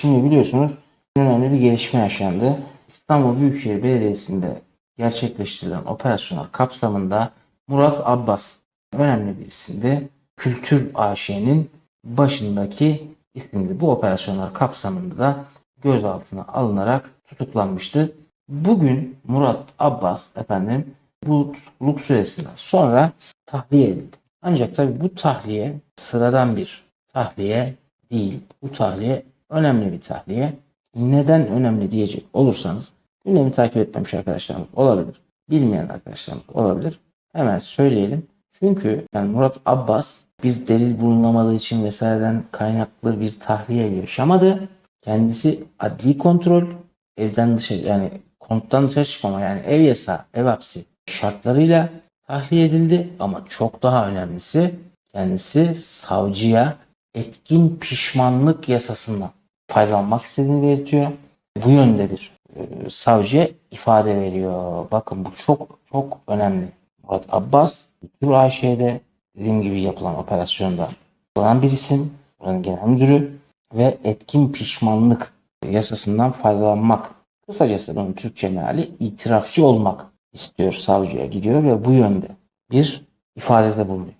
Şimdi biliyorsunuz önemli bir gelişme yaşandı. İstanbul Büyükşehir Belediyesi'nde gerçekleştirilen operasyonlar kapsamında Murat Abbas önemli bir isimdi. Kültür AŞ'nin başındaki isimdi. Bu operasyonlar kapsamında da gözaltına alınarak tutuklanmıştı. Bugün Murat Abbas efendim bu tutukluluk süresinden sonra tahliye edildi. Ancak tabii bu tahliye sıradan bir tahliye değil. Bu tahliye önemli bir tahliye. Neden önemli diyecek olursanız gündemi takip etmemiş arkadaşlarımız olabilir. Bilmeyen arkadaşlarımız olabilir. Hemen söyleyelim. Çünkü yani Murat Abbas bir delil bulunamadığı için vesaireden kaynaklı bir tahliye yaşamadı. Kendisi adli kontrol, evden dışarı yani konuttan dışarı çıkmama yani ev yasağı, ev hapsi şartlarıyla tahliye edildi. Ama çok daha önemlisi kendisi savcıya etkin pişmanlık yasasından faydalanmak istediğini belirtiyor. Bu yönde bir e, savcıya ifade veriyor. Bakın bu çok çok önemli. Murat Abbas, Kültür AŞ'de dediğim gibi yapılan operasyonda olan bir isim. Buranın genel müdürü ve etkin pişmanlık yasasından faydalanmak. Kısacası bunun Türkçe meali itirafçı olmak istiyor savcıya gidiyor ve bu yönde bir ifadede bulunuyor.